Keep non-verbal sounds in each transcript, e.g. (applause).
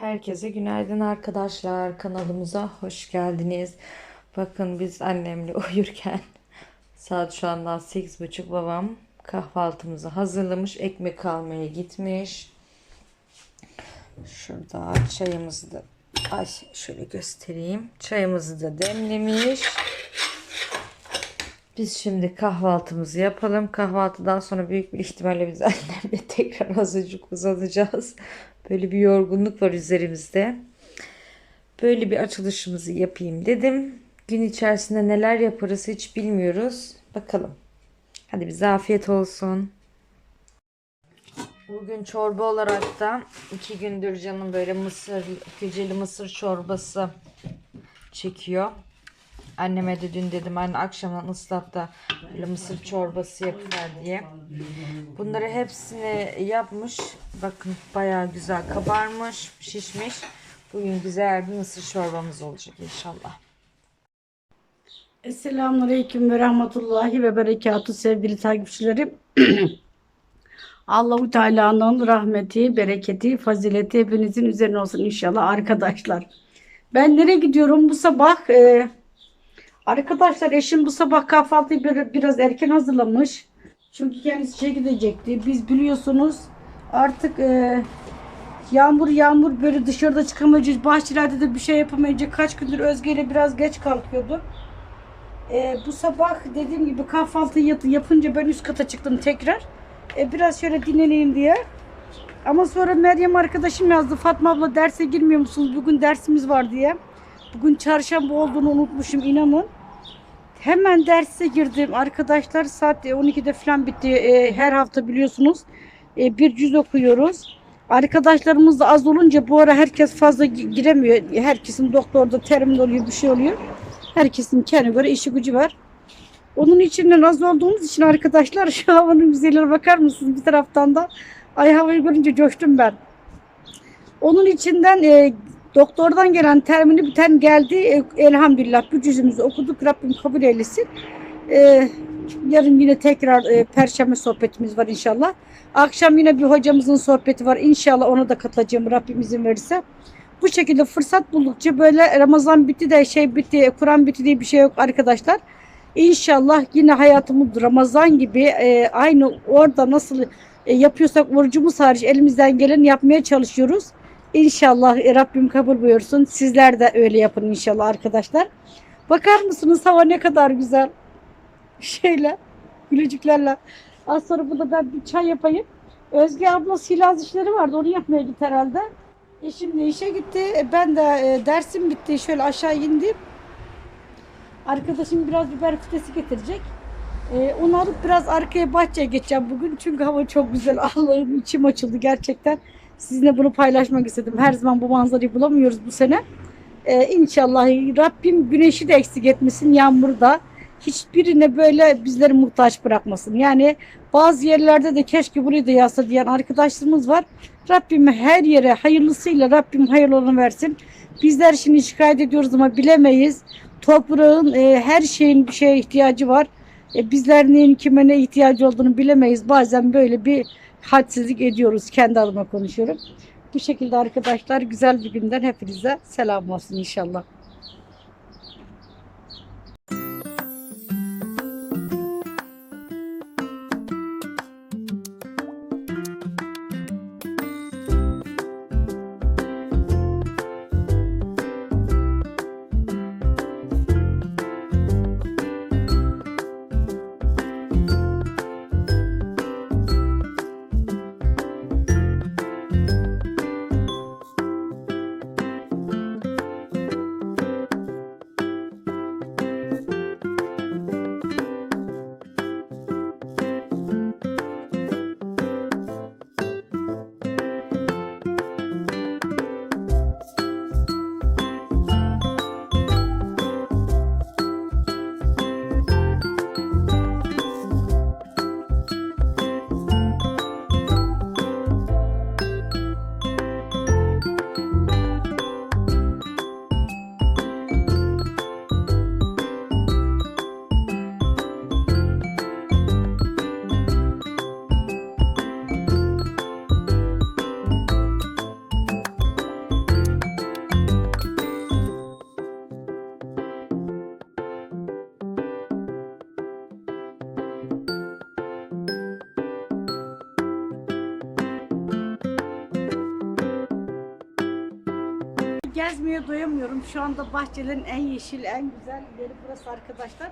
Herkese günaydın arkadaşlar. Kanalımıza hoş geldiniz. Bakın biz annemle (laughs) uyurken saat şu anda 8.30 babam kahvaltımızı hazırlamış. Ekmek almaya gitmiş. Şurada çayımızı da ay şöyle göstereyim. Çayımızı da demlemiş. Biz şimdi kahvaltımızı yapalım. Kahvaltıdan sonra büyük bir ihtimalle biz (laughs) annemle tekrar azıcık uzanacağız. Böyle bir yorgunluk var üzerimizde. Böyle bir açılışımızı yapayım dedim. Gün içerisinde neler yaparız hiç bilmiyoruz. Bakalım. Hadi bize afiyet olsun. Bugün çorba olarak da iki gündür canım böyle mısır, güceli mısır çorbası çekiyor. Anneme de dün dedim anne akşamdan ıslat da böyle mısır çorbası yapıver diye. Bunları hepsini yapmış. Bakın bayağı güzel kabarmış, şişmiş. Bugün güzel bir mısır çorbamız olacak inşallah. Esselamun Aleyküm ve Rahmetullahi ve Berekatü sevgili takipçilerim. (clears throat) Allahu Teala'nın rahmeti, bereketi, fazileti hepinizin üzerine olsun inşallah arkadaşlar. Ben nereye gidiyorum bu sabah? Ee, arkadaşlar eşim bu sabah kahvaltıyı bir- biraz erken hazırlamış. Çünkü kendisi işe gidecekti. Biz biliyorsunuz artık e, yağmur yağmur böyle dışarıda çıkamayacağız. Bahçelerde de bir şey yapamayacak. Kaç gündür Özge ile biraz geç kalkıyordu. Ee, bu sabah dediğim gibi kahvaltı yap- yapınca ben üst kata çıktım tekrar. Ee, biraz şöyle dinleneyim diye. Ama sonra Meryem arkadaşım yazdı. Fatma abla derse girmiyor musunuz? Bugün dersimiz var diye. Bugün çarşamba olduğunu unutmuşum inanın. Hemen derse girdim. Arkadaşlar saat 12'de falan bitti. Ee, her hafta biliyorsunuz. Ee, bir cüz okuyoruz. Arkadaşlarımız da az olunca bu ara herkes fazla gi- giremiyor. Herkesin doktorda terimli oluyor bir şey oluyor. Herkesin kendine göre işi gücü var. Onun içinden az olduğumuz için arkadaşlar (laughs) şu havanın güzelliğine bakar mısınız bir taraftan da? Ay havayı görünce coştum ben. Onun içinden e, doktordan gelen termini biten geldi. E, elhamdülillah bu cüzümüzü okuduk. Rabbim kabul eylesin. E, yarın yine tekrar e, perşembe sohbetimiz var inşallah. Akşam yine bir hocamızın sohbeti var. İnşallah ona da katılacağım Rabbim izin verirse. Bu şekilde fırsat buldukça böyle Ramazan bitti de şey bitti, Kur'an bitti diye bir şey yok arkadaşlar. İnşallah yine hayatımız Ramazan gibi e, aynı orada nasıl e, yapıyorsak orucumuz hariç elimizden gelen yapmaya çalışıyoruz. İnşallah e, Rabbim kabul buyursun. Sizler de öyle yapın inşallah arkadaşlar. Bakar mısınız hava ne kadar güzel. (laughs) Şeyle, gülücüklerle. Az sonra burada ben bir çay yapayım. Özge abla silaz işleri vardı. Onu yapmaya gitti herhalde. Eşim de işe gitti. E, Ben de e, dersim bitti. Şöyle aşağı indim. Arkadaşım biraz biber fitesi getirecek. Onu alıp biraz arkaya bahçeye geçeceğim bugün. Çünkü hava çok güzel. (laughs) Allah'ım içim açıldı gerçekten. Sizinle bunu paylaşmak istedim. Her zaman bu manzarayı bulamıyoruz bu sene. E, inşallah Rabbim güneşi de eksik etmesin. Yağmuru da. Hiçbirine böyle bizleri muhtaç bırakmasın. Yani bazı yerlerde de keşke burayı da yağsa diyen arkadaşlarımız var. Rabbim her yere hayırlısıyla Rabbim hayırlı versin. Bizler şimdi şikayet ediyoruz ama bilemeyiz. Toprağın e, her şeyin bir şeye ihtiyacı var. E, bizler neyin kime ne ihtiyacı olduğunu bilemeyiz. Bazen böyle bir hadsizlik ediyoruz. Kendi adıma konuşuyorum. Bu şekilde arkadaşlar güzel bir günden hepinize selam olsun inşallah. Gezmeye doyamıyorum. Şu anda bahçelerin en yeşil, en güzel yeri burası arkadaşlar.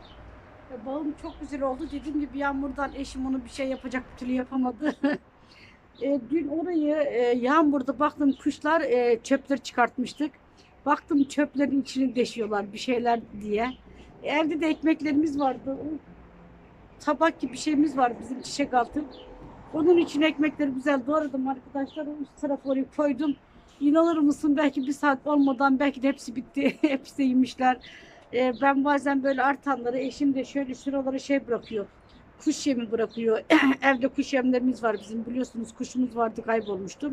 Ve bağım çok güzel oldu. Dediğim gibi yağmurdan eşim onu bir şey yapacak bir türlü yapamadı. (laughs) E, dün orayı e, yağmurda baktım kuşlar e, çöpleri çıkartmıştık. Baktım çöplerin içini deşiyorlar bir şeyler diye. Evde de ekmeklerimiz vardı. O tabak gibi bir şeyimiz var bizim çiçek altı. Onun için ekmekleri güzel doğradım arkadaşlar. Üst tarafa oraya koydum. İnanır mısın belki bir saat olmadan belki de hepsi bitti. (laughs) hepsi yemişler. Ee, ben bazen böyle artanları eşim de şöyle şuralara şey bırakıyor. Kuş yemi bırakıyor. (clears throat) Evde kuş yemlerimiz var bizim biliyorsunuz kuşumuz vardı kaybolmuştu.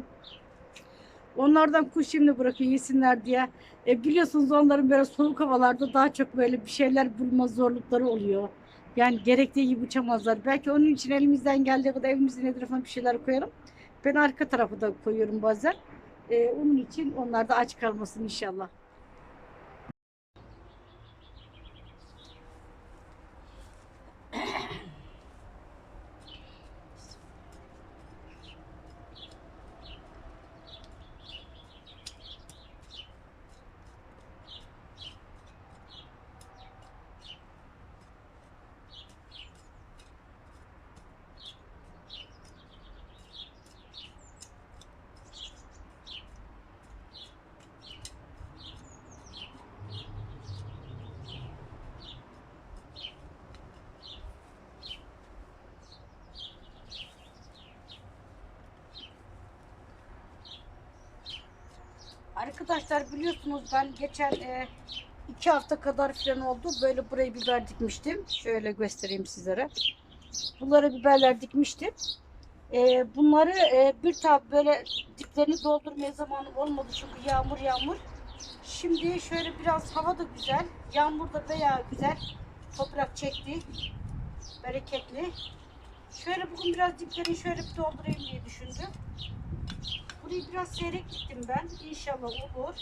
Onlardan kuş yemini bırakıyor yesinler diye. E, biliyorsunuz onların böyle soğuk havalarda daha çok böyle bir şeyler bulma zorlukları oluyor. Yani gerektiği gibi uçamazlar. Belki onun için elimizden geldiği kadar evimizin etrafına bir şeyler koyalım. Ben arka tarafı da koyuyorum bazen. E, onun için onlar da aç kalmasın inşallah. Arkadaşlar biliyorsunuz ben geçen e, iki hafta kadar falan oldu. Böyle buraya biber dikmiştim. Şöyle göstereyim sizlere. Bunlara biberler dikmiştim. E, bunları e, bir tabi böyle diplerini doldurmaya zamanım olmadı çünkü yağmur yağmur. Şimdi şöyle biraz hava da güzel. Yağmur da bayağı güzel. Toprak çekti. Bereketli. Şöyle bugün biraz diplerini şöyle bir doldurayım diye düşündüm. Burayı biraz seyrek gittim ben. İnşallah olur.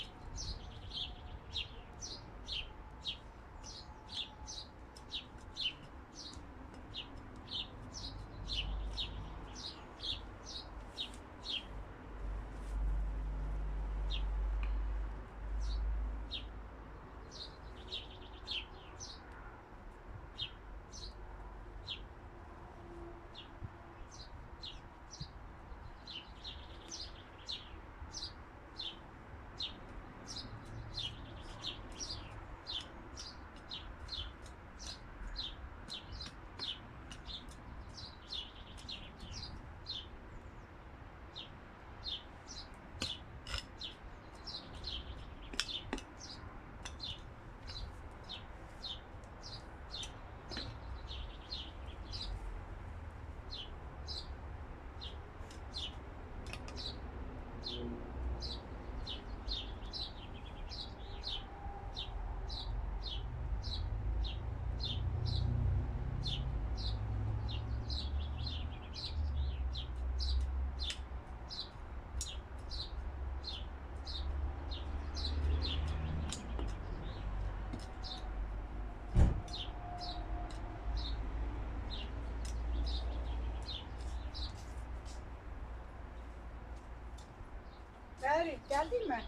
Beri geldin mi?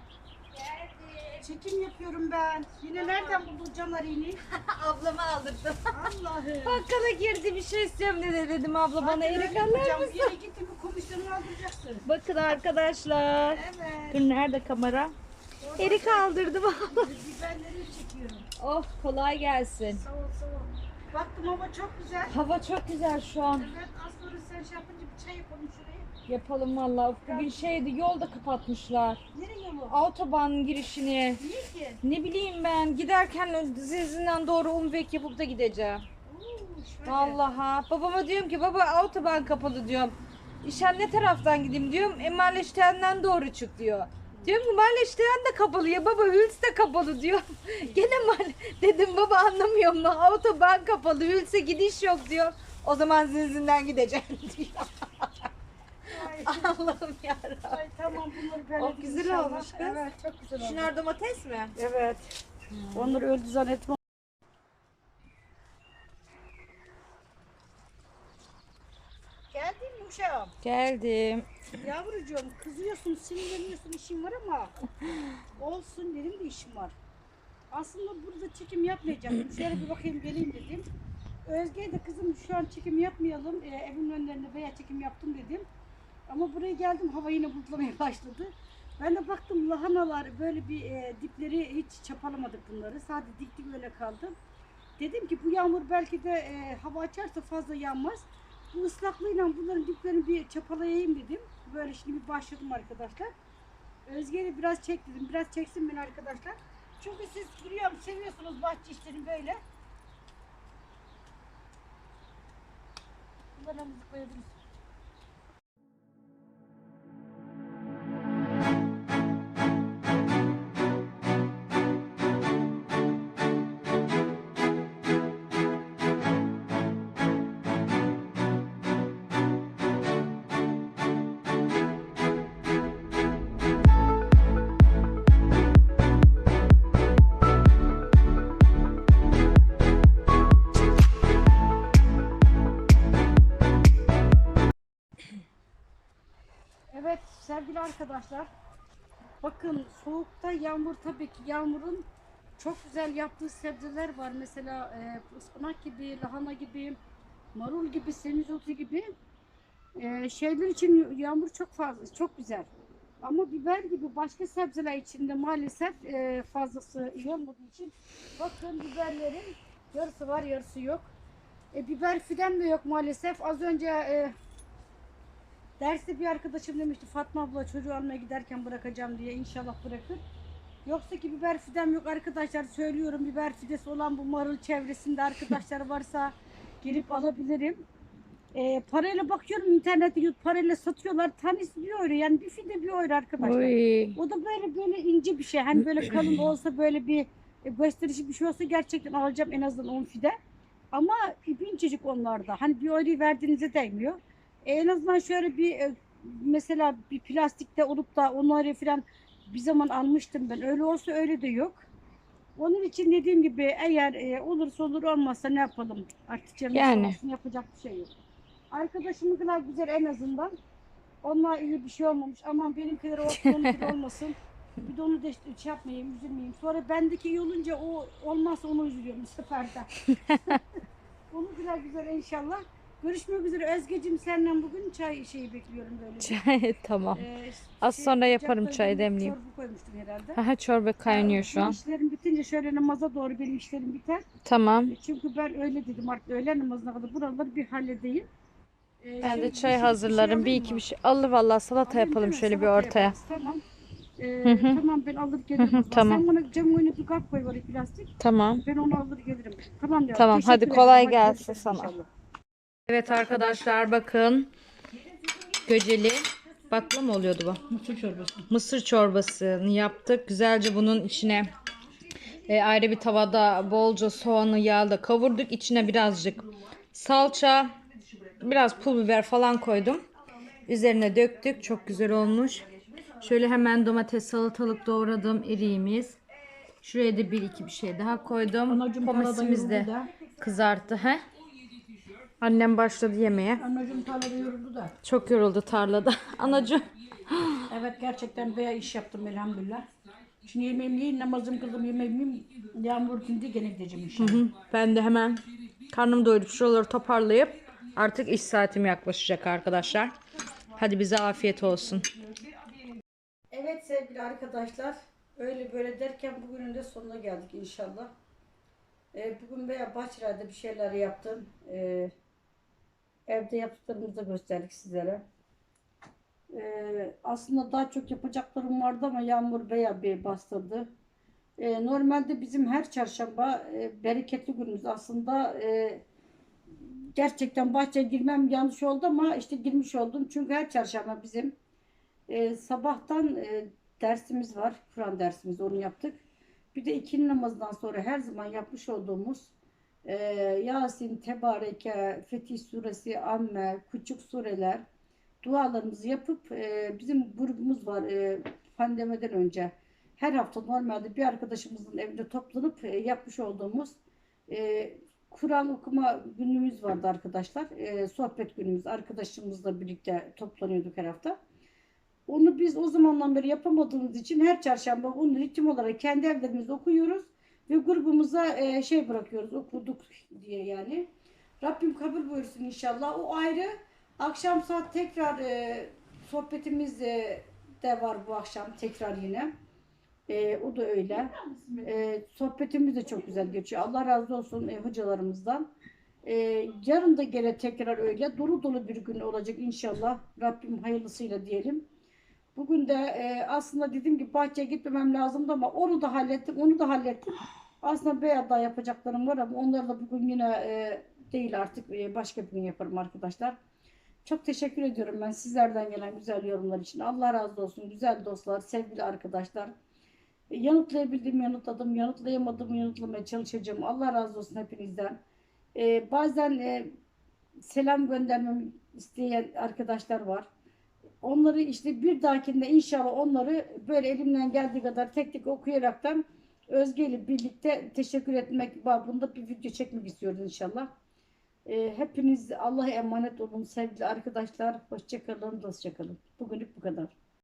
Geldim. Çekim yapıyorum ben. Yine nereden buldun can arayını? (laughs) Ablama aldırdım. Allah'ım. Bakkala girdi bir şey istiyorum dedi dedim abla bana erik alır mısın? Yere gittin bu komisyonu aldıracaksın. Bakın arkadaşlar. Evet. Dur nerede kamera? Erik aldırdım abla. Biberleri çekiyorum. Oh kolay gelsin. Sağ ol sağ ol. Baktım hava çok güzel. Hava çok güzel şu an. Evet az sonra sen şey yapınca bir çay yapalım şuraya. Yapalım valla. Bugün şeydi yolda kapatmışlar. Nereye yolu? Autobahn girişini. Niye ki? Ne bileyim ben giderken Zizzinden doğru umvek yapıp da gideceğim. Oo, şöyle. Vallahi babama diyorum ki baba autobahn kapalı diyorum. İşen ne taraftan gideyim diyorum. E doğru çık diyor. Diyorum ki Marleştiren de kapalı ya baba Hüls de kapalı diyor. (laughs) Gene Marle dedim baba anlamıyorum mu autobahn kapalı Hüls'e gidiş yok diyor. O zaman Zinzin'den gideceğim (laughs) diyor. Allah'ım yarabbim. ay, tamam bunları ben Oh, güzel inşallah. olmuş kız. Evet çok güzel olmuş. Şunlar domates mi? Evet. Onları öldü zannetme. Geldin mi uşağım? Geldim. Yavrucuğum kızıyorsun, sinirleniyorsun işin var ama olsun benim de işim var. Aslında burada çekim yapmayacaktım. Şöyle bir bakayım geleyim dedim. Özge'ye de kızım şu an çekim yapmayalım. Ee, evin önlerine veya çekim yaptım dedim. Ama buraya geldim hava yine bulutlamaya (laughs) başladı. Ben de baktım lahanalar böyle bir e, dipleri hiç çapalamadık bunları. Sadece diktik öyle kaldı. Dedim ki bu yağmur belki de e, hava açarsa fazla yağmaz. Bu ıslaklığıyla bunların diplerini bir çapalayayım dedim. Böyle şimdi bir başladım arkadaşlar. Özge'yle biraz çek dedim. Biraz çeksin beni arkadaşlar. Çünkü siz biliyorum seviyorsunuz bahçe işlerini böyle. Bunlara müzik. Sevgili arkadaşlar. Bakın soğukta yağmur tabii ki yağmurun çok güzel yaptığı sebzeler var. Mesela e, ıspanak gibi, lahana gibi, marul gibi, semizotu gibi. E, şeyler için yağmur çok fazla, çok güzel. Ama biber gibi başka sebzeler için de maalesef e, fazlası olmadığı için bakın biberlerin yarısı var yarısı yok. E, biber fiden de yok maalesef. Az önce e, Derste bir arkadaşım demişti Fatma abla çocuğu almaya giderken bırakacağım diye inşallah bırakır. Yoksa ki biber fidem yok arkadaşlar söylüyorum biber fidesi olan bu marul çevresinde arkadaşlar (laughs) varsa gelip alabilirim. Ee, parayla bakıyorum internette yut- parayla satıyorlar tanesi bir euro yani bir fide bir euro arkadaşlar. Oy. O da böyle böyle ince bir şey hani böyle kalın (clears throat) olsa böyle bir e, gösterişi bir şey olsa gerçekten alacağım en azından 10 fide. Ama incecik onlarda hani bir euroyu verdiğinize değmiyor. En azından şöyle bir e, mesela bir plastikte olup da onları falan bir zaman almıştım ben. Öyle olsa öyle de yok. Onun için dediğim gibi eğer e, olursa olur olmazsa ne yapalım? Artık canımız Yani. olsun, yapacak bir şey yok. Arkadaşımın kadar güzel en azından. Onlar iyi bir şey olmamış. Aman benimkiler olsun, (laughs) onunkiler olmasın. Bir de onu da şey yapmayayım, üzülmeyeyim. Sonra bendeki iyi olunca o olmazsa onu üzülüyorum bu sefer de. (laughs) onu güzel güzel inşallah. Görüşmek üzere Özgeciğim senden bugün çay şeyi bekliyorum böyle. Çay (laughs) tamam. Ee, Az sonra yaparım, çay bir demleyeyim. Çorba koymuştum herhalde. Aha çorba kaynıyor şu Benim an. İşlerim bitince şöyle namaza doğru benim işlerim biter. Tamam. Çünkü ben öyle dedim artık öğlen namazına kadar buraları bir halledeyim. Ee, Ben şey, de bir çay şey- hazırlarım. Bir alayım iki mı? bir şey. Allah vallahi salata Alayım yapalım şöyle bir ortaya. yaparız, Tamam. Ee, Hı hı. tamam ben alır gelirim. Tamam. Sen bana cam önüne bir kap koy var plastik. Tamam. Ben onu alır gelirim. Tamam ya. Tamam, hadi kolay gelsin sana. inşallah. Evet arkadaşlar bakın. Göceli bakla mı oluyordu bu? Mısır çorbası. Mısır çorbasını yaptık. Güzelce bunun içine e, ayrı bir tavada bolca soğanı yağda kavurduk. İçine birazcık salça, biraz pul biber falan koydum. Üzerine döktük. Çok güzel olmuş. Şöyle hemen domates salatalık doğradım eriğimiz. Şuraya da bir iki bir şey daha koydum. Anacığım Pomasimiz tarlada de kızarttı. He? Annem başladı yemeğe. Anacığım tarlada yoruldu da. Çok yoruldu tarlada. (laughs) Anacığım. Evet gerçekten bayağı iş yaptım elhamdülillah. Şimdi yemeğimi yiyin, namazım kıldım, yemeğimi yiyeyim. Yağmur dindi gene gideceğim inşallah. Hı, Ben de hemen karnım doyurup şuraları toparlayıp artık iş saatim yaklaşacak arkadaşlar. Hadi bize afiyet olsun. Evet sevgili arkadaşlar, öyle böyle derken bugünün de sonuna geldik inşallah. Ee, bugün veya bahçelerde bir şeyler yaptım. Ee, evde yaptıklarımızı gösterdik sizlere. Ee, aslında daha çok yapacaklarım vardı ama yağmur bayağı bir bastırdı. Ee, normalde bizim her çarşamba e, bereketli günümüz aslında e, gerçekten bahçeye girmem yanlış oldu ama işte girmiş oldum. Çünkü her çarşamba bizim e, sabahtan e, dersimiz var. Kur'an dersimiz onu yaptık. Bir de ikindi namazından sonra her zaman yapmış olduğumuz e, Yasin, Tebareke, Fetih Suresi, Amme, küçük sureler dualarımızı yapıp e, bizim grubumuz var e, pandemiden önce. Her hafta normalde bir arkadaşımızın evinde toplanıp e, yapmış olduğumuz e, Kur'an okuma günümüz vardı arkadaşlar. E, sohbet günümüz arkadaşımızla birlikte toplanıyorduk her hafta. Onu biz o zamandan beri yapamadığımız için her çarşamba onu ritim olarak kendi evlerimizde okuyoruz ve grubumuza e, şey bırakıyoruz okuduk diye yani. Rabbim kabul buyursun inşallah. O ayrı. Akşam saat tekrar e, sohbetimiz e, de var bu akşam tekrar yine. E, o da öyle. E, sohbetimiz de çok güzel geçiyor. Allah razı olsun e, hocalarımızdan. E, yarın da gene tekrar öyle dolu dolu bir gün olacak inşallah. Rabbim hayırlısıyla diyelim. Bugün de e, aslında dediğim gibi bahçeye gitmemem lazımdı ama onu da hallettim, onu da hallettim. Aslında bayağı daha yapacaklarım var ama onları da bugün yine e, değil artık e, başka bir gün yaparım arkadaşlar. Çok teşekkür ediyorum ben sizlerden gelen güzel yorumlar için. Allah razı olsun güzel dostlar, sevgili arkadaşlar. E, Yanıtlayabildiğim yanıtladım, yanıtlayamadım yanıtlamaya çalışacağım. Allah razı olsun hepinizden. E, bazen e, selam göndermemi isteyen arkadaşlar var. Onları işte bir dahakinde inşallah onları böyle elimden geldiği kadar tek tek okuyaraktan Özge ile birlikte teşekkür etmek babında bir video çekmek istiyoruz inşallah. Ee, hepiniz Allah'a emanet olun sevgili arkadaşlar. Hoşçakalın, dostçakalın. Bugünlük bu kadar.